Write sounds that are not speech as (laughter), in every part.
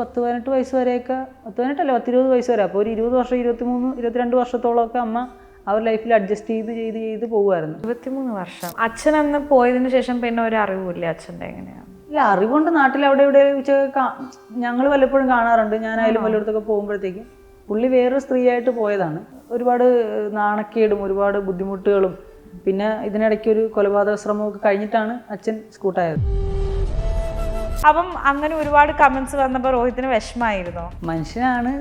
പത്ത് പതിനെട്ട് വയസ്സ് വരെയൊക്കെ പത്ത് പതിനെട്ടല്ല പത്തിരുപത് വയസ്സ് വരെ. അപ്പോൾ ഒരു ഇരുപത് വർഷം ഇരുപത്തി മൂന്ന് ഇരുപത്തിരണ്ട് വർഷത്തോളമൊക്കെ അമ്മ അവർ ലൈഫിൽ അഡ്ജസ്റ്റ് ചെയ്ത് ചെയ്ത് ചെയ്ത് പോകുമായിരുന്നു. ഇരുപത്തിമൂന്ന് വർഷം. അച്ഛൻ അന്ന് പോയതിന് ശേഷം പിന്നെ ഒരു അറിവില്ല അച്ഛന്റെ എങ്ങനെയാണ്? ഇല്ല അറിവുണ്ട് നാട്ടിൽ അവിടെ ഇവിടെ ഞങ്ങൾ വല്ലപ്പോഴും കാണാറുണ്ട്. ഞാനായാലും വല്ലയിടത്തൊക്കെ പോകുമ്പോഴത്തേക്കും പുള്ളി വേറൊരു സ്ത്രീയായിട്ട് പോയതാണ്. ഒരുപാട് നാണക്കേടും ഒരുപാട് ബുദ്ധിമുട്ടുകളും പിന്നെ ഇതിനിടയ്ക്ക് ഒരു കൊലപാതക ശ്രമമൊക്കെ കഴിഞ്ഞിട്ടാണ് അച്ഛൻ സ്കൂട്ടായത്. അപ്പം അങ്ങനെ ഒരുപാട് കമന്റ്സ് വന്നപ്പോൾ രോഹിത്തിന് വിഷമായിരുന്നോ? മനുഷ്യനാണ്.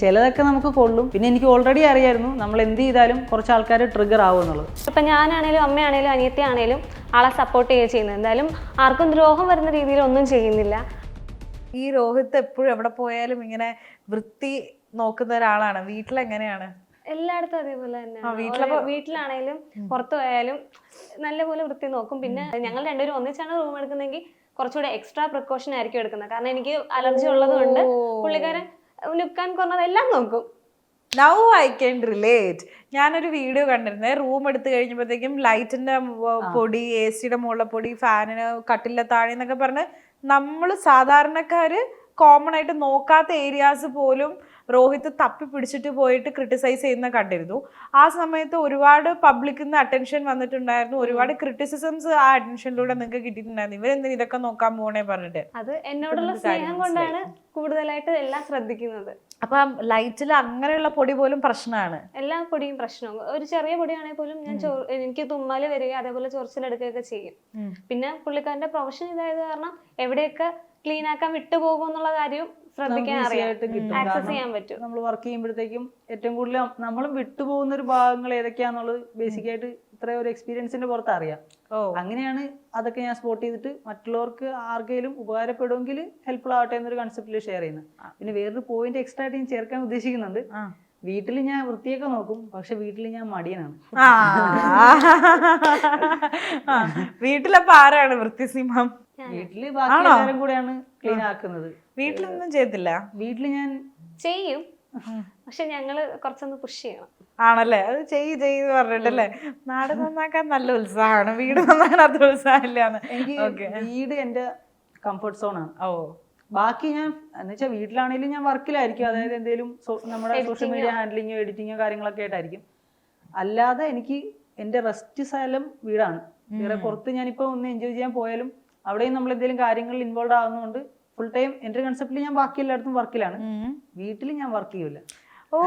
ചിലതൊക്കെ നമുക്ക് കൊള്ളും. പിന്നെ എനിക്ക് ഓൾറെഡി അറിയായിരുന്നു നമ്മൾ എന്ത് ചെയ്താലും കുറച്ച് ആൾക്കാർ ട്രിഗർ ആവും എന്നുള്ളത്. ഇപ്പം ഞാനാണേലും അമ്മയാണേലും അനിയത്തിയാണേലും ആളെ സപ്പോർട്ട് ചെയ്യുക ചെയ്യുന്നത്. എന്തായാലും ആർക്കും ദ്രോഹം വരുന്ന രീതിയിൽ ഒന്നും ചെയ്യുന്നില്ല. ഈ രോഹിത്ത് എപ്പോഴും എവിടെ പോയാലും ഇങ്ങനെ വൃത്തി നോക്കുന്ന ഒരാളാണ്. വീട്ടിലെങ്ങനെയാണ് എല്ലായിടത്തും അതേപോലെ തന്നെ വീട്ടിലാണേലും പുറത്തു പോയാലും നല്ലപോലെ വൃത്തി നോക്കും. പിന്നെ ഞങ്ങൾ രണ്ടുപേരും ഒന്നിച്ചാണ് റൂം എടുക്കുന്നതെങ്കിൽ കുറച്ചുകൂടെ എക്സ്ട്രാ പ്രിക്കോഷൻ ആയിരിക്കും എടുക്കുന്നത്. കാരണം എനിക്ക് അലർജി ഉള്ളത് കൊണ്ട് പുള്ളിക്കാരൻ ലുക്കാൻ കുറഞ്ഞത് എല്ലാം നോക്കും. നൗ ഐ ക്യാൻ റിലേറ്റ് ഞാനൊരു വീഡിയോ കണ്ടിരുന്നേ. റൂം എടുത്തു കഴിഞ്ഞപ്പോഴത്തേക്കും ലൈറ്റിന്റെ പൊടി എ സിയുടെ മുകളിലെ പൊടി ഫാനിന് കട്ടിലെ താഴെ എന്നൊക്കെ പറഞ്ഞ് നമ്മൾ സാധാരണക്കാര് കോമൺ ആയിട്ട് നോക്കാത്ത ഏരിയാസ് പോലും രോഹിത് തപ്പി പിടിച്ചിട്ട് പോയിട്ട് ക്രിട്ടിസൈസ് ചെയ്യുന്ന കണ്ടിരുന്നു. ആ സമയത്ത് ഒരുപാട് പബ്ലിക്കിൽ നിന്ന് അറ്റൻഷൻ വന്നിട്ടുണ്ടായിരുന്നു. ഒരുപാട് ക്രിറ്റിസിസംസ് ആ അറ്റൻഷനിലൂടെ നിങ്ങൾക്ക് കിട്ടിയിട്ടുണ്ടായിരുന്നു. ഇവരെന്തിനും ഇതൊക്കെ നോക്കാൻ പോണേ പറഞ്ഞിട്ട്? അത് എന്നോടുള്ള സ്നേഹം കൊണ്ടാണ് കൂടുതലായിട്ട് എല്ലാം ശ്രദ്ധിക്കുന്നത്. അപ്പം ലൈറ്റിൽ അങ്ങനെയുള്ള പൊടി പോലും പ്രശ്നമാണ് എല്ലാ പൊടിയും പ്രശ്നവും. ഒരു ചെറിയ പൊടിയാണെങ്കിൽ പോലും ഞാൻ എനിക്ക് തുമ്മൽ വരിക അതേപോലെ ചൊറിച്ചിലെടുക്കുകയൊക്കെ ചെയ്യും. പിന്നെ പുള്ളിക്കാരന്റെ പ്രൊഫഷൻ ഇതായത് കാരണം എവിടെയൊക്കെ ക്ലീൻ ആക്കാൻ വിട്ടുപോകും എന്നുള്ള കാര്യം ശ്രദ്ധിക്കാൻ കിട്ടും. ആക്സസ് ചെയ്യാൻ പറ്റും. നമ്മൾ വർക്ക് ചെയ്യുമ്പോഴത്തേക്കും ഏറ്റവും കൂടുതൽ നമ്മളും വിട്ടുപോകുന്ന ഒരു ഭാഗങ്ങൾ ഏതൊക്കെയാന്നുള്ളത് ബേസിക് ആയിട്ട് ഇത്രയും ഒരു എക്സ്പീരിയൻസിന്റെ പുറത്ത് അറിയാം. അങ്ങനെയാണ് അതൊക്കെ ഞാൻ സ്പോട്ട് ചെയ്തിട്ട് മറ്റുള്ളവർക്ക് ആർക്കെങ്കിലും ഉപകാരപ്പെടുമെങ്കിൽ ഹെൽപ്ഫുൾ ആവട്ടെ എന്നൊരു കൺസെപ്റ്റിൽ ഷെയർ ചെയ്യുന്നത്. പിന്നെ വേറൊരു പോയിന്റ് എക്സ്ട്രാ ആയിട്ട് ഞാൻ ചേർക്കാൻ ഉദ്ദേശിക്കുന്നുണ്ട്. വീട്ടിൽ ഞാൻ വൃത്തിയൊക്കെ നോക്കും പക്ഷെ വീട്ടിൽ ഞാൻ മടിയനാണ്. വീട്ടിലപ്പോ ആരാണ് വൃത്തിസിംഹം? വീട്ടിൽ ബാക്കി കൂടെയാണ് ക്ലീൻ ആക്കുന്നത്. വീട്ടിലൊന്നും ചെയ്തില്ല വീട്ടിൽ ഞാൻ ചെയ്യും. പക്ഷെ ഞങ്ങൾ കുറച്ചൊന്ന് പുഷ് ചെയ്യണം. ആണല്ലേ? അത് ചെയ്യ് ചെയ്ത് പറഞ്ഞിട്ടല്ലേ? നാട് നന്നാക്കാൻ നല്ല ഉത്സാഹമാണ്. വീട് നന്നാക്കാൻ അത്ര ഉത്സാഹമില്ലാന്ന്. എനിക്ക് വീട് എന്റെ കംഫർട്ട് സോൺ ആണ്. ഓ. ബാക്കി ഞാൻ എന്ന് വെച്ചാൽ വീട്ടിലാണെങ്കിലും ഞാൻ വർക്കിലായിരിക്കും. അതായത് എന്തെങ്കിലും നമ്മുടെ സോഷ്യൽ മീഡിയ ഹാൻഡ്ലിങ്ങോ എഡിറ്റിങ്ങോ കാര്യങ്ങളൊക്കെ ആയിട്ടായിരിക്കും. അല്ലാതെ എനിക്ക് എന്റെ റെസ്റ്റ് സ്ഥലം വീടാണ്. വേറെ പുറത്ത് ഞാനിപ്പോൾ ഒന്ന് എൻജോയ് ചെയ്യാൻ പോയാലും അവിടെയും നമ്മൾ എന്തെങ്കിലും കാര്യങ്ങളിൽ ഇൻവോൾവ് ആകുന്നതുകൊണ്ട് ഫുൾ ടൈം എന്റെ കൺസെപ്റ്റിൽ ഞാൻ ബാക്കി എല്ലായിടത്തും വർക്കിലാണ് വീട്ടിൽ ഞാൻ വർക്ക് ചെയ്യൂല. ഓ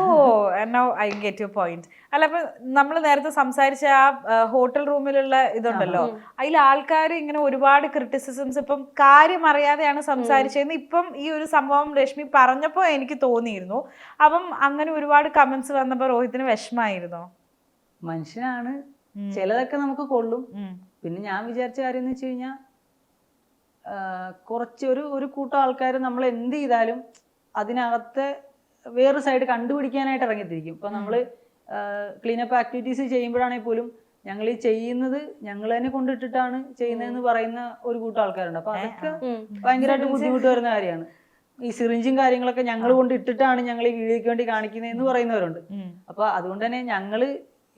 no I get you point അല്ല അപ്പൊ നമ്മൾ നേരത്തെ സംസാരിച്ച ആ ഹോട്ടൽ റൂമിലുള്ള ഇതുണ്ടല്ലോ. അതിൽ ആൾക്കാർ ഇങ്ങനെ ഒരുപാട് ക്രിറ്റിസിസംസ് ഇപ്പം കാര്യം അറിയാതെയാണ് സംസാരിച്ചതെന്ന് ഇപ്പം ഈ ഒരു സംഭവം രശ്മി പറഞ്ഞപ്പോൾ എനിക്ക് തോന്നിയിരുന്നു. അപ്പം അങ്ങനെ ഒരുപാട് കമന്റ്സ് വന്നപ്പോൾ രോഹിത്തിന് വിഷമായിരുന്നോ? മനുഷ്യനാണ്. ചിലതൊക്കെ നമുക്ക് കൊള്ളും. പിന്നെ ഞാൻ വിചാരിച്ച കാര്യം എന്ന് വെച്ച് കഴിഞ്ഞാൽ കുറച്ച് ഒരു ഒരു കൂട്ടം ആൾക്കാർ നമ്മൾ എന്ത് ചെയ്താലും അതിനകത്തെ വേറെ സൈഡ് കണ്ടുപിടിക്കാനായിട്ട് ഇറങ്ങിത്തിരിക്കും. ഇപ്പം നമ്മൾ ക്ലീനപ്പ് ആക്ടിവിറ്റീസ് ചെയ്യുമ്പോഴാണെങ്കിൽ പോലും ഞങ്ങൾ ഈ ചെയ്യുന്നത് ഞങ്ങൾ തന്നെ കൊണ്ടിട്ടിട്ടാണ് ചെയ്യുന്നതെന്ന് പറയുന്ന ഒരു കൂട്ടം ആൾക്കാരുണ്ട്. അപ്പൊ അതൊക്കെ. ഭയങ്കരമായിട്ട് ബുദ്ധിമുട്ട് വരുന്ന കാര്യമാണ്. ഈ സിറിഞ്ചും കാര്യങ്ങളൊക്കെ ഞങ്ങൾ കൊണ്ട് ഇട്ടിട്ടാണ് ഞങ്ങൾ ഈ വീഡിയോയ്ക്ക് വേണ്ടി കാണിക്കുന്നതെന്ന് പറയുന്നവരുണ്ട്. അപ്പൊ അതുകൊണ്ട് തന്നെ ഞങ്ങൾ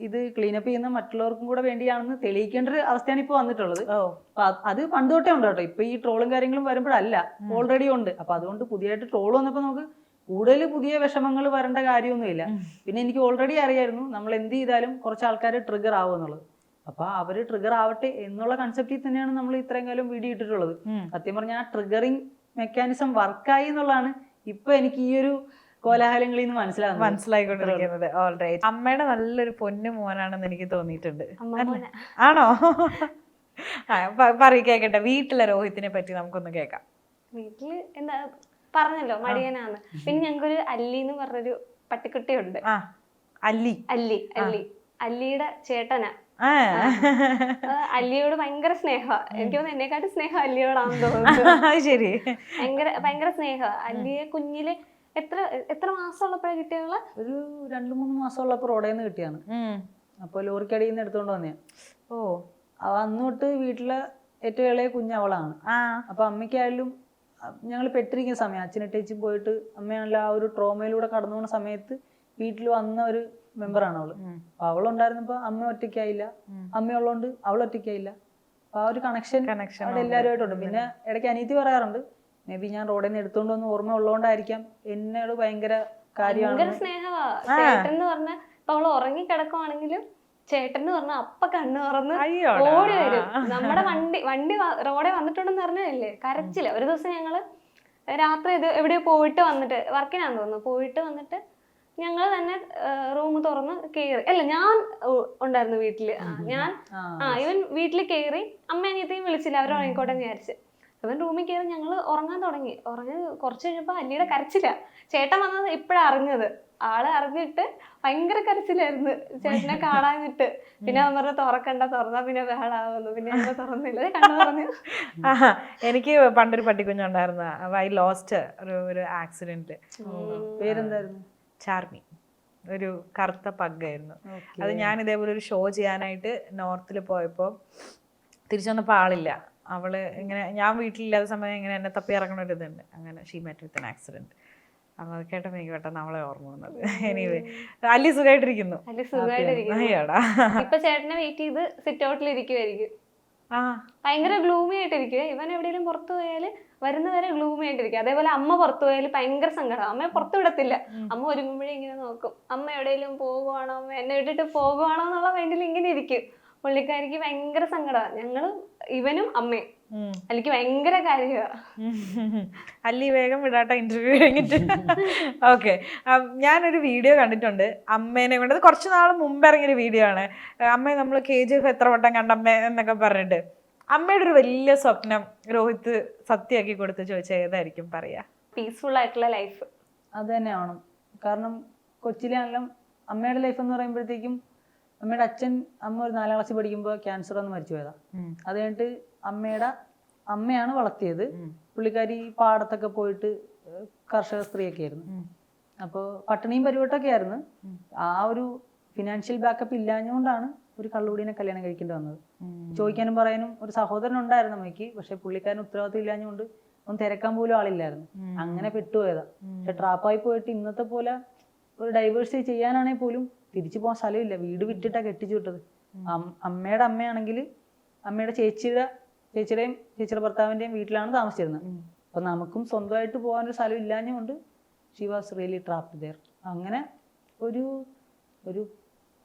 ഇത് ക്ലീനപ്പ് ചെയ്യുന്ന മറ്റുള്ളവർക്കും കൂടെ വേണ്ടിയാണെന്ന് തെളിയിക്കേണ്ട ഒരു അവസ്ഥയാണ് ഇപ്പൊ വന്നിട്ടുള്ളത്. അപ്പൊ അത് പണ്ട് തൊട്ടേ ഉണ്ട് കേട്ടോ. ഇപ്പൊ ഈ ട്രോളും കാര്യങ്ങളും വരുമ്പോഴല്ല ഓൾറെഡി ഉണ്ട്. അപ്പൊ അതുകൊണ്ട് പുതിയതായിട്ട് ട്രോൾ വന്നപ്പോ നമുക്ക് കൂടുതൽ പുതിയ വിഷമങ്ങൾ വരേണ്ട കാര്യമൊന്നുമില്ല. പിന്നെ എനിക്ക് ഓൾറെഡി അറിയായിരുന്നു നമ്മൾ എന്ത് ചെയ്താലും കുറച്ച് ആൾക്കാർ ട്രിഗർ ആവും എന്നുള്ളത്. അപ്പൊ അവർ ട്രിഗർ ആവട്ടെ എന്നുള്ള കൺസെപ്റ്റിൽ തന്നെയാണ് നമ്മൾ ഇത്രയും കാലം വീഡിയോ ഇട്ടിട്ടുള്ളത്. സത്യം പറഞ്ഞാൽ ആ ട്രിഗറിങ് മെക്കാനിസം വർക്കായി എന്നുള്ളതാണ് ഇപ്പൊ എനിക്ക് ഈ ഒരു കോലാഹലങ്ങളിൽ നിന്ന് മനസ്സിലാകും മനസ്സിലായിക്കൊണ്ടിരിക്കുന്നത് ഓൾറൈറ്റ് അമ്മയുടെ നല്ലൊരു പൊന്നു മോനാണെന്ന് എനിക്ക് തോന്നിയിട്ടുണ്ട്. ആണോ? പറയ് കേക്കട്ടെ. വീട്ടിലെ രോഹിത്തിനെ പറ്റി നമുക്കൊന്ന് കേൾക്കാം. വീട്ടിൽ എന്താ പറഞ്ഞല്ലോ മടിയനാന്ന് പിന്നെ ഞങ്ങൾക്കൊരു അല്ലി എന്ന് പറഞ്ഞൊരു പട്ടിക്കുട്ടിയുണ്ട്. അല്ലി. അല്ലി അല്ലി. അല്ലിയുടെ ചേട്ടനാ. അല്ലിയോട് ഭയങ്കര സ്നേഹമാണ് എനിക്ക് തോന്നുന്നു എന്നെക്കാട്ടും സ്നേഹം അല്ലിയോടാണെന്ന് തോന്നുന്നു. (laughs) ശരി. ഭയങ്കര ഭയങ്കര സ്നേഹമാണ് അല്ലിയെ കുഞ്ഞിൽ എത്ര എത്ര മാസമുള്ളപ്പോഴാണ് കിട്ടിയുള്ള ഒരു രണ്ട് മൂന്ന് മാസമുള്ളപ്പോൾ റോഡിൽ നിന്ന് കിട്ടിയാണ്. അപ്പോൾ ലോറിക്കടിയിൽ നിന്ന് എടുത്തുകൊണ്ട് വന്നേ ഓ. അന്ന് തൊട്ട് വീട്ടിലെ ഏറ്റവും ഇളയ കുഞ്ഞവളാണ് അപ്പൊ അമ്മയ്ക്കായാലും ഞങ്ങൾ പെട്ടിരിക്കുന്ന സമയം അച്ഛനിട്ടേച്ച് പോയിട്ട് അമ്മയാണല്ലോ ആ ഒരു ട്രോമയിലൂടെ കടന്നു പോകുന്ന സമയത്ത് വീട്ടിൽ വന്ന ഒരു മെമ്പറാണ് അവൾ. അപ്പൊ അവളുണ്ടായിരുന്നപ്പോ അമ്മ ഒറ്റയ്ക്കായില്ല. അമ്മയുള്ളതുകൊണ്ട് അവൾ ഒറ്റയ്ക്കായില്ല. അപ്പൊ ആ ഒരു കണക്ഷൻ കണക്ഷൻ എല്ലാവരുമായിട്ടുണ്ട് പിന്നെ ഇടയ്ക്ക് അനീതി പറയാറുണ്ട് മേ ബി ഞാൻ റോഡിൽ നിന്ന് എടുത്തോണ്ട് വന്ന് ഓർമ്മ ഉള്ളതുകൊണ്ടായിരിക്കാം എന്നോട് ഭയങ്കര കാര്യമാണ്. സ്നേഹമാ ചേട്ടൻ എന്ന് പറഞ്ഞ ഇപ്പൊ അവൾ ഉറങ്ങി കിടക്കുവാണെങ്കിലും ചേട്ടൻ എന്ന് പറഞ്ഞ അപ്പ കണ്ണു തുറന്ന് അയ്യോടാ. ഓടി വരും. നമ്മുടെ വണ്ടി വണ്ടി റോഡെ വന്നിട്ടുണ്ടെന്ന് പറഞ്ഞല്ലേ കരച്ചില്ല ഒരു ദിവസം ഞങ്ങൾ രാത്രി ഇത് എവിടെയോ പോയിട്ട് വന്നിട്ട് വർക്കിനാന്ന് തോന്നുന്നു. പോയിട്ട് വന്നിട്ട് ഞങ്ങൾ തന്നെ റൂം തുറന്ന് കയറി അല്ല ഞാൻ ഉ- ഉണ്ടായിരുന്നു വീട്ടിൽ. ആ, ഞാൻ ആ. ആ ഇവൻ വീട്ടിൽ കയറി അമ്മ അനിയത്തെയും വിളിച്ചില്ല. അവർ ഉറങ്ങിക്കോട്ടെ എന്ന് വിചാരിച്ച്. ഇവൻ റൂമിൽ കയറി ഞങ്ങൾ ഉറങ്ങാൻ തുടങ്ങി. ഉറങ്ങി കുറച്ച് കഴിഞ്ഞപ്പോൾ അല്ലിയുടെ കരച്ചില്ല ചേട്ടൻ വന്നത് ഇപ്പോഴാണ് അറിഞ്ഞത്. ആളെ അറിഞ്ഞിട്ട് ഭയങ്കര കരച്ചിലായിരുന്നു. ചേട്ടനെ കാണാനിട്ട് പിന്നെ അവൻ പറഞ്ഞ തുറക്കണ്ട തുറന്നാ പിന്നെ ബഹളാവുന്നു. പിന്നെ തുറന്നില്ല. കണ്ണു പറഞ്ഞു (laughs) ആഹാ, എനിക്ക് പണ്ടൊരു പട്ടിക്കുഞ്ഞുണ്ടായിരുന്ന. ഐ ലോസ്റ്റ് ഒരു ഒരു ആക്സിഡന്റ് പേരെന്തായിരുന്നു? ചാർമി. ഒരു കറുത്ത പഗ്ഗായിരുന്നു. അത് ഞാൻ ഇതേപോലെ ഒരു ഷോ ചെയ്യാനായിട്ട് നോർത്തിൽ പോയപ്പോൾ തിരിച്ചു വന്നപ്പോൾ ആളില്ല. അവൾ ഇങ്ങനെ ഞാൻ വീട്ടിലില്ലാത്ത സമയം ഇങ്ങനെ എന്നെ തപ്പി ഇറങ്ങണ ഒരു ഇതുണ്ട്. അങ്ങനെ she met with an accident അപ്പൊ അത് കേട്ടപ്പോൾ എനിക്ക് പെട്ടെന്ന് അവളെ ഓർമ്മ വന്നത്. എനിവേ അല്ലി സുഖമായിട്ടിരിക്കുന്നു ഇപ്പൊ ചേട്ടനെ വെയിറ്റ് ചെയ്ത് സിറ്റ് ഔട്ടിൽ ഇരിക്കുമായിരിക്കും ആ. ഭയങ്കര ഗ്ലൂമി ആയിട്ടിരിക്കുക ഇവൻ എവിടെയെങ്കിലും പുറത്തു പോയാൽ വരുന്നവരെ ഗ്ലൂമി ആയിട്ടിരിക്കുക അതേപോലെ അമ്മ പുറത്തു പോയാൽ ഭയങ്കര സങ്കടം. അമ്മയെ പുറത്തു വിടത്തില്ല. അമ്മ ഒരുങ്ങുമ്പോഴേ ഇങ്ങനെ നോക്കും. അമ്മ എവിടെയെങ്കിലും പോകുവാണോ? അമ്മ എന്നെ വിട്ടിട്ട് പോകുവാണോ എന്നുള്ള മൈൻഡിൽ ഇങ്ങനെ ഇരിക്കും. പുള്ളിക്കാരിക്ക് ഭയങ്കര സങ്കടമാണ് ഞങ്ങൾ ഇവനും അമ്മയും. അല്ലെങ്കിൽ ഭയങ്കര കാര്യമാണ് (laughs) അല്ലി വേഗം വിടാട്ട ഇന്റർവ്യൂ കഴിഞ്ഞിട്ട്. (laughs) ഓക്കെ ഞാനൊരു വീഡിയോ കണ്ടിട്ടുണ്ട്. അമ്മേനെ കൊണ്ട്. അത് കുറച്ച് നാൾ മുമ്പ് ഇറങ്ങിയൊരു വീഡിയോ ആണ്. അമ്മയെ നമ്മൾ കെ ജി എഫ് എത്ര വട്ടം കണ്ട അമ്മ എന്നൊക്കെ പറഞ്ഞിട്ട്. അമ്മയുടെ ഒരു വലിയ സ്വപ്നം രോഹിത് സത്യമാക്കി കൊടുത്ത് ചോദിച്ചാൽ ഏതായിരിക്കും പറയാ? പീസ്ഫുൾ ആയിട്ടുള്ള ലൈഫ് അത് തന്നെയാണ്. കാരണം കൊച്ചിലാണെങ്കിലും അമ്മയുടെ ലൈഫ് എന്ന് പറയുമ്പോഴത്തേക്കും അമ്മയുടെ അച്ഛൻ അമ്മ ഒരു നാലാം ക്ലാസ്സിൽ പഠിക്കുമ്പോൾ ക്യാൻസർ വന്ന് മരിച്ചു പോയതാ. അത് കഴിഞ്ഞിട്ട് അമ്മയുടെ അമ്മയാണ് വളർത്തിയത്. പുള്ളിക്കാരി പാടത്തൊക്കെ പോയിട്ട് കർഷക സ്ത്രീയൊക്കെ ആയിരുന്നു. അപ്പോൾ പട്ടിണിയും പരിവട്ടമൊക്കെ ആയിരുന്നു. ആ ഒരു ഫിനാൻഷ്യൽ ബാക്കപ്പ് ഇല്ലാഞ്ഞുകൊണ്ടാണ് ഒരു കള്ളുകൂടിനെ കല്യാണം കഴിക്കേണ്ടി വന്നത്. ചോദിക്കാനും പറയാനും ഒരു സഹോദരൻ ഉണ്ടായിരുന്നു അമ്മയ്ക്ക്. പക്ഷെ പുള്ളിക്കാരൻ ഉത്തരവാദിത്വം ഇല്ലാഞ്ഞുകൊണ്ട് ഒന്നും തിരക്കാൻ പോലും ആളില്ലായിരുന്നു. അങ്ങനെ പെട്ടുപോയതാ. പക്ഷെ ട്രാപ്പായി പോയിട്ട് ഇന്നത്തെ പോലെ ഒരു ഡൈവേഴ്സിറ്റി ചെയ്യാനാണെങ്കിൽ പോലും തിരിച്ചു പോകാൻ സ്ഥലമില്ല. വീട് വിറ്റിട്ടാ കെട്ടിച്ചു വിട്ടത്. അമ്മയുടെ അമ്മയാണെങ്കിൽ അമ്മയുടെ ചേച്ചിയുടെ ചേച്ചിയുടെയും ചേച്ചിയുടെ ഭർത്താവിന്റെയും വീട്ടിലാണ് താമസിച്ചിരുന്നത്. അപ്പൊ നമുക്കും സ്വന്തമായിട്ട് പോകാനൊരു സ്ഥലം ഇല്ലാഞ്ഞുകൊണ്ട് she was really trapped there അങ്ങനെ ഒരു ഒരു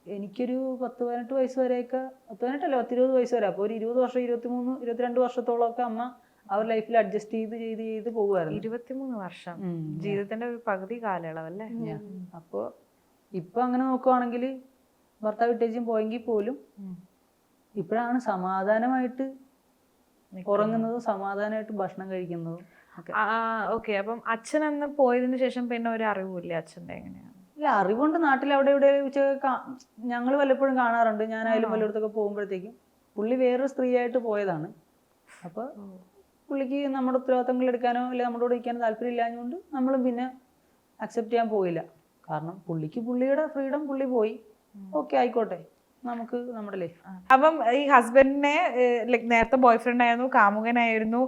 എനിക്കൊരു പത്ത് പതിനെട്ട് വയസ്സ് വരെയൊക്കെ പത്ത് പതിനെട്ടല്ല പത്തിരുപത് വയസ്സ് വരെ. അപ്പോൾ ഒരു ഇരുപത് വർഷം ഇരുപത്തിമൂന്ന് ഇരുപത്തിരണ്ട് വർഷത്തോളമൊക്കെ അമ്മ അവർ ലൈഫിൽ അഡ്ജസ്റ്റ് ചെയ്ത് ചെയ്ത് ചെയ്ത് പോകുമായിരുന്നു ഇരുപത്തിമൂന്ന് വർഷം. ജീവിതത്തിന്റെ ഒരു പകുതി കാലയളവല്ലേ? അപ്പോൾ ഇപ്പൊ അങ്ങനെ നോക്കുവാണെങ്കിൽ ഭർത്താവ് വിട്ടേച്ചും പോയെങ്കിൽ പോലും ഇപ്പോഴാണ് സമാധാനമായിട്ട് ഉറങ്ങുന്നതും സമാധാനമായിട്ട് ഭക്ഷണം കഴിക്കുന്നതും ഓക്കെ. അപ്പം അച്ഛൻ അന്ന് പോയതിനു ശേഷം പിന്നെ ഒരു അറിവില്ല അച്ഛന്റെ എങ്ങനെയാണ്? ഇല്ല അറിവുണ്ട്. നാട്ടിൽ അവിടെ ഇവിടെ ഉച്ച ഞങ്ങൾ വല്ലപ്പോഴും കാണാറുണ്ട്. ഞാനായാലും വല്ലയിടത്തൊക്കെ പോകുമ്പോഴത്തേക്കും പുള്ളി വേറൊരു സ്ത്രീയായിട്ട് പോയതാണ്. അപ്പോൾ പുള്ളിക്ക് നമ്മുടെ ഉത്തരവാദിത്തങ്ങൾ എടുക്കാനോ അല്ലെങ്കിൽ നമ്മുടെ കൂടെ ഇരിക്കാനോ താല്പര്യം ഇല്ലാഞ്ഞുകൊണ്ട് നമ്മളും പിന്നെ അക്സെപ്റ്റ് ചെയ്യാൻ പോയില്ല. കാരണം പുള്ളിക്ക് പുള്ളിയുടെ ഫ്രീഡം പുള്ളി പോയി. ഓക്കെ ആയിക്കോട്ടെ. നമുക്ക് നമ്മുടെ ലൈഫ് അപ്പം ഈ ഹസ്ബൻഡിനെ ലൈക് നേരത്തെ ബോയ് ഫ്രണ്ട് ആയിരുന്നു കാമുകനായിരുന്നു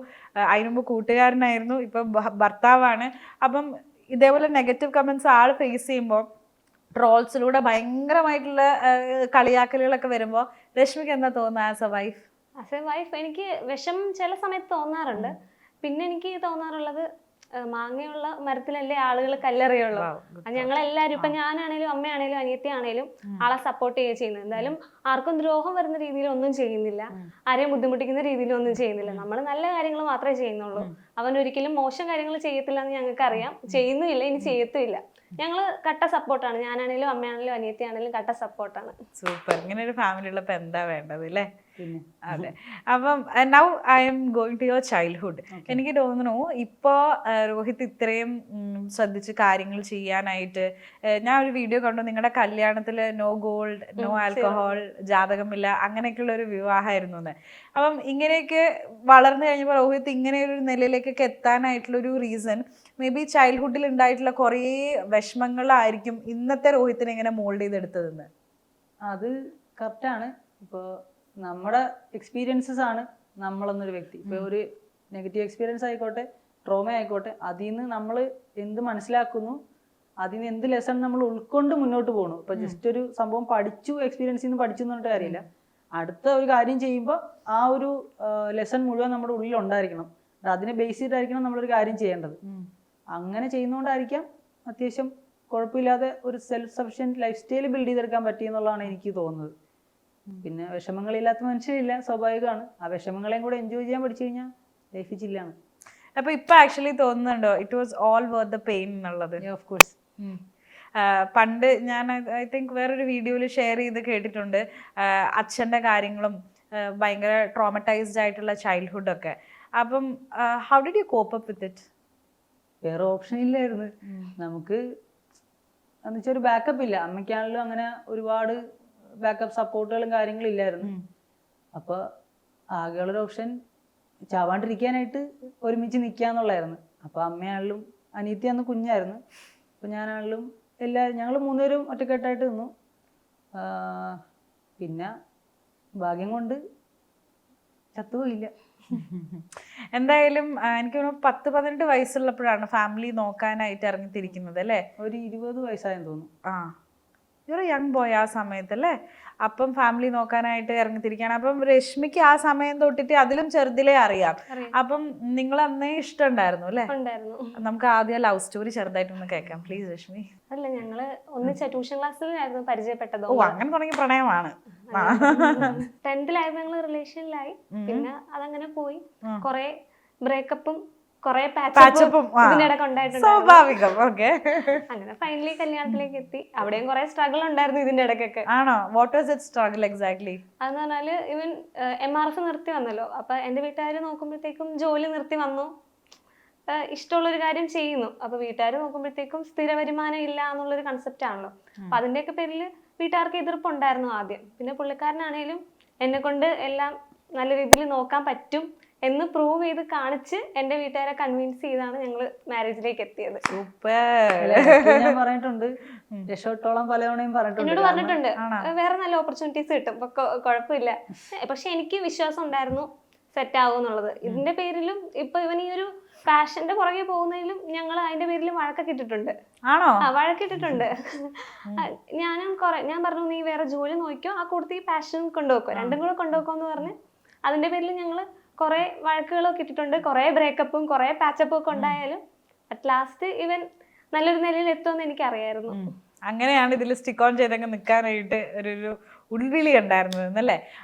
അതിനു മുമ്പ് കൂട്ടുകാരനായിരുന്നു ഇപ്പൊ ഭർത്താവാണ്. അപ്പം ഇതേപോലെ നെഗറ്റീവ് കമന്റ്സ് ആൾ ഫേസ് ചെയ്യുമ്പോൾ ട്രോൾസിലൂടെ ഭയങ്കരമായിട്ടുള്ള കളിയാക്കലുകളൊക്കെ വരുമ്പോൾ രശ്മിക്ക് എന്താ തോന്നുന്നത് as a wife as a wife എനിക്ക് വിഷം ചില സമയത്ത് തോന്നാറുണ്ട്. പിന്നെ എനിക്ക് തോന്നാറുള്ളത് മാങ്ങയുള്ള മരത്തിലല്ലേ ആളുകൾ കല്ലെറിയുള്ളൂ. ഞങ്ങളെല്ലാരും ഇപ്പൊ ഞാനാണേലും അമ്മയാണേലും അനിയത്തിയാണേലും ആളെ സപ്പോർട്ട് ചെയ്യുക ചെയ്യുന്നത്. എന്തായാലും ആർക്കും ദ്രോഹം വരുന്ന രീതിയിൽ ഒന്നും ചെയ്യുന്നില്ല. ആരെയും ബുദ്ധിമുട്ടിക്കുന്ന രീതിയിൽ ഒന്നും ചെയ്യുന്നില്ല. നമ്മൾ നല്ല കാര്യങ്ങൾ മാത്രമേ ചെയ്യുന്നുള്ളൂ. അവൻ ഒരിക്കലും മോശം കാര്യങ്ങൾ ചെയ്യത്തില്ല എന്ന് ഞങ്ങൾക്ക് അറിയാം ചെയ്യുന്നുമില്ല ഇനി ചെയ്യത്തുമില്ല. ഞങ്ങൾ കട്ട സപ്പോർട്ടാണ് ഞാനാണേലും അമ്മയാണേലും അനിയത്തിയാണേലും കട്ട സപ്പോർട്ടാണ് സൂപ്പർ. ഇങ്ങനെ ഒരു ഫാമിലി ഉള്ളപ്പോൾ എന്താ വേണ്ടത് അല്ലേ അതെ. അപ്പം now I am going to your childhood എനിക്ക് തോന്നുന്നു ഇപ്പോൾ രോഹിത് ഇത്രയും ശ്രദ്ധിച്ച് കാര്യങ്ങൾ ചെയ്യാനായിട്ട് ഞാൻ ഒരു വീഡിയോ കണ്ടു. നിങ്ങളുടെ കല്യാണത്തിൽ നോ ഗോൾഡ് നോ ആൽക്കഹോൾ ജാതകമില്ല അങ്ങനെയൊക്കെയുള്ള ഒരു വിവാഹമായിരുന്നു എന്ന്. അപ്പം ഇങ്ങനെയൊക്കെ വളർന്നു കഴിഞ്ഞപ്പോൾ രോഹിത് ഇങ്ങനെ ഒരു നിലയിലേക്കൊക്കെ എത്താനായിട്ടുള്ള ഒരു റീസൺ മേ ബി ചൈൽഡ്ഹുഡിൽ ഉണ്ടായിട്ടുള്ള കുറേ വിഷമങ്ങളായിരിക്കും ഇന്നത്തെ രോഹിത്തിനെ ഇങ്ങനെ മോൾഡ് ചെയ്തെടുത്തതെന്ന്. അത് കറക്റ്റാണ് ഇപ്പോൾ നമ്മുടെ എക്സ്പീരിയൻസസ് ആണ് നമ്മളെന്നൊരു വ്യക്തി. ഇപ്പൊ ഒരു നെഗറ്റീവ് എക്സ്പീരിയൻസ് ആയിക്കോട്ടെ ട്രോമ ആയിക്കോട്ടെ അതിൽ നിന്ന് നമ്മൾ എന്ത് മനസ്സിലാക്കുന്നു അതിൽ നിന്ന് എന്ത് ലെസൺ നമ്മൾ ഉൾക്കൊണ്ട് മുന്നോട്ട് പോകുന്നു ഇപ്പൊ ജസ്റ്റ് ഒരു സംഭവം പഠിച്ചു എക്സ്പീരിയൻസിൽ നിന്ന് പഠിച്ചു എന്ന് അറിയില്ല കാര്യമില്ല അടുത്ത ഒരു കാര്യം ചെയ്യുമ്പോൾ ആ ഒരു ലെസൺ മുഴുവൻ നമ്മുടെ ഉള്ളിൽ ഉണ്ടായിരിക്കണം. അതിനെ ബേസ് ചെയ്തായിരിക്കണം നമ്മളൊരു കാര്യം ചെയ്യേണ്ടത്. അങ്ങനെ ചെയ്യുന്നതുകൊണ്ടായിരിക്കാം അത്യാവശ്യം കുഴപ്പമില്ലാതെ ഒരു self sufficient life style build ചെയ്തെടുക്കാൻ പറ്റിയെന്നുള്ളതാണ് എനിക്ക് തോന്നുന്നത്. പിന്നെ വിഷമങ്ങളില്ലാത്ത മനുഷ്യരില്ല സ്വാഭാവികമാണ്. ആ വിഷമങ്ങളെയും കൂടെ എൻജോയ് ചെയ്യാൻ പഠിച്ചു കഴിഞ്ഞാൽ ലൈഫ് ചില്ലാണ് അപ്പൊ ഇപ്പൊ ആക്ച്വലി തോന്നുന്നുണ്ടോ? It was all worth the pain എന്നുള്ളത്. ഓഫ് കോഴ്സ് പണ്ട് ഞാൻ ഐ തിങ്ക് വേറൊരു വീഡിയോയിൽ ഷെയർ ചെയ്ത് കേട്ടിട്ടുണ്ട്. അച്ഛന്റെ അച്ഛന്റെ കാര്യങ്ങളും ഭയങ്കര ട്രോമറ്റൈസ്ഡ് ആയിട്ടുള്ള ചൈൽഡ്ഹുഡ് ഒക്കെ. അപ്പം how did you cope up with it വേറെ ഓപ്ഷൻ ഇല്ലായിരുന്നു. നമുക്ക് എന്നുവെച്ചാൽ ഒരു ബാക്കപ്പ് ഇല്ല. അമ്മയ്ക്കാണെങ്കിലും അങ്ങനെ ഒരുപാട് ബാക്കപ്പ് സപ്പോർട്ടുകളും കാര്യങ്ങളും ഇല്ലായിരുന്നു. അപ്പോൾ ആകെയുള്ളൊരു ഓപ്ഷൻ ചാവാണ്ടിരിക്കാനായിട്ട് ഒരുമിച്ച് നിൽക്കാന്നുള്ളതായിരുന്നു അപ്പോൾ അമ്മയാണെങ്കിലും അനിയത്തി അന്ന് കുഞ്ഞായിരുന്നു. അപ്പോൾ ഞാനാണെങ്കിലും എല്ലാ ഞങ്ങൾ മൂന്നുപേരും ഒറ്റക്കെട്ടായിട്ട് നിന്നു. പിന്നെ ഭാഗ്യം കൊണ്ട് ചത്തുപോയില്ല. (laughs) എന്തായാലും എനിക്ക് തോന്നുന്നു പത്ത് പതിനെട്ട് വയസ്സുള്ളപ്പോഴാണ് ഫാമിലി നോക്കാനായിട്ട് ഇറങ്ങിത്തിരിക്കുന്നത് അല്ലേ? ഒരു ഇരുപത് വയസ്സായെന്ന് തോന്നുന്നു. ആ. ഒരു യങ് ബോയ് ആ സമയത്ത് അല്ലേ അപ്പം ഫാമിലി നോക്കാനായിട്ട് ഇറങ്ങിത്തിരിക്കുകയാണ്. അപ്പം രശ്മിക്ക് ആ സമയം തൊട്ടിട്ട് അതിലും ചെറുതിലേ അറിയാം. അപ്പം നിങ്ങൾ അന്നേ ഇഷ്ടമുണ്ടായിരുന്നു അല്ലേ? നമുക്ക് ആദ്യം ലവ് സ്റ്റോറി ചെറുതായിട്ടൊന്ന് കേൾക്കാം. പ്ലീസ് രശ്മി. അല്ല ഞങ്ങൾ ഒന്നിച്ച ട്യൂഷൻ ക്ലാസ്സിലായിരുന്നു പരിചയപ്പെട്ടത്. ഓ അങ്ങനെ തുടങ്ങിയ പ്രണയമാണ്. ടെൻത്തിലായിരുന്നു (laughs) ഞങ്ങൾ റിലേഷനിലായി. പിന്നെ അതങ്ങനെ പോയി. കൊറേ ബ്രേക്കപ്പും കൊറേ പാച്ചപ്പും സ്വാഭാവികം ഓക്കെ അങ്ങനെ ഫൈനലി കല്യാണത്തിലേക്ക് എത്തി. അവിടെയും കൊറേ സ്ട്രഗിൾ ഉണ്ടായിരുന്നു ഇതിന്റെ ഇടയ്ക്കൊക്കെ. ആണോ? What was it struggle exactly അതെന്ന് പറഞ്ഞാൽ ഇവൻ എം ആർ എഫ് നിർത്തി വന്നല്ലോ. അപ്പൊ എന്റെ വീട്ടുകാർ നോക്കുമ്പോഴത്തേക്കും ജോലി നിർത്തി വന്നു. ഇഷ്ടമുള്ള ഇഷ്ടമുള്ളൊരു കാര്യം ചെയ്യുന്നു. അപ്പൊ വീട്ടുകാർ നോക്കുമ്പോഴത്തേക്കും സ്ഥിര വരുമാനം ഇല്ല എന്നുള്ളൊരു കൺസെപ്റ്റ് ആണല്ലോ. അപ്പൊ അതിന്റെയൊക്കെ പേരിൽ വീട്ടുകാർക്ക് എതിർപ്പുണ്ടായിരുന്നു ആദ്യം. പിന്നെ പുള്ളിക്കാരനാണേലും എന്നെ കൊണ്ട് എല്ലാം നല്ല രീതിയിൽ നോക്കാൻ പറ്റും. എന്ന് പ്രൂവ് ചെയ്ത് കാണിച്ച് എന്റെ വീട്ടുകാരെ കൺവിൻസ് ചെയ്താണ് ഞങ്ങൾ മാരേജിലേക്ക് എത്തിയത്. ഞാൻ പറഞ്ഞിട്ടുണ്ട്. രക്ഷോട്ടോളം പറഞ്ഞിട്ടുണ്ട്. എന്നോട് പറഞ്ഞിട്ടുണ്ട്. വേറെ നല്ല ഓപ്പർച്യൂണിറ്റീസ് കിട്ടും. കുഴപ്പമില്ല പക്ഷെ എനിക്ക് വിശ്വാസം ഉണ്ടായിരുന്നു സെറ്റ് ആവും എന്നുള്ളത്. ഇതിന്റെ പേരിലും ഇപ്പൊ ഇവൻ ഈ ഒരു പാഷന്റെ പുറകെ പോകുന്നതിലും ഞങ്ങൾ അതിന്റെ പേരിൽ വഴക്കൊക്കെ ഇട്ടിട്ടുണ്ട്. ആണോ? വഴക്കിട്ടിട്ടുണ്ട്. ഞാനും കുറെ ഞാൻ പറഞ്ഞു നീ വേറെ ജോലി നോക്കിയോ ആ കൂടുതൽ ഈ പാഷൻ കൊണ്ടുപോക്കോ രണ്ടും കൂടെ കൊണ്ടുപോക്കോ എന്ന് പറഞ്ഞ് അതിന്റെ പേരിൽ ഞങ്ങൾ കുറെ വഴക്കുകളൊക്കെ ഇട്ടിട്ടുണ്ട്. കുറെ ബ്രേക്കപ്പും കുറെ പാച്ചപ്പും ഒക്കെ ഉണ്ടായാലും അറ്റ് ലാസ്റ്റ് ഇവൻ നല്ലൊരു നിലയിൽ എത്തുമെന്ന് എനിക്കറിയായിരുന്നു. അങ്ങനെയാണ് ഇതിൽ സ്റ്റിക്ക് ഓൺ ചെയ്തങ്ങ് നിൽക്കാനായിട്ട് ഒരു ഒരു ഉൾവിളി ഉണ്ടായിരുന്നത് എന്നല്ലേ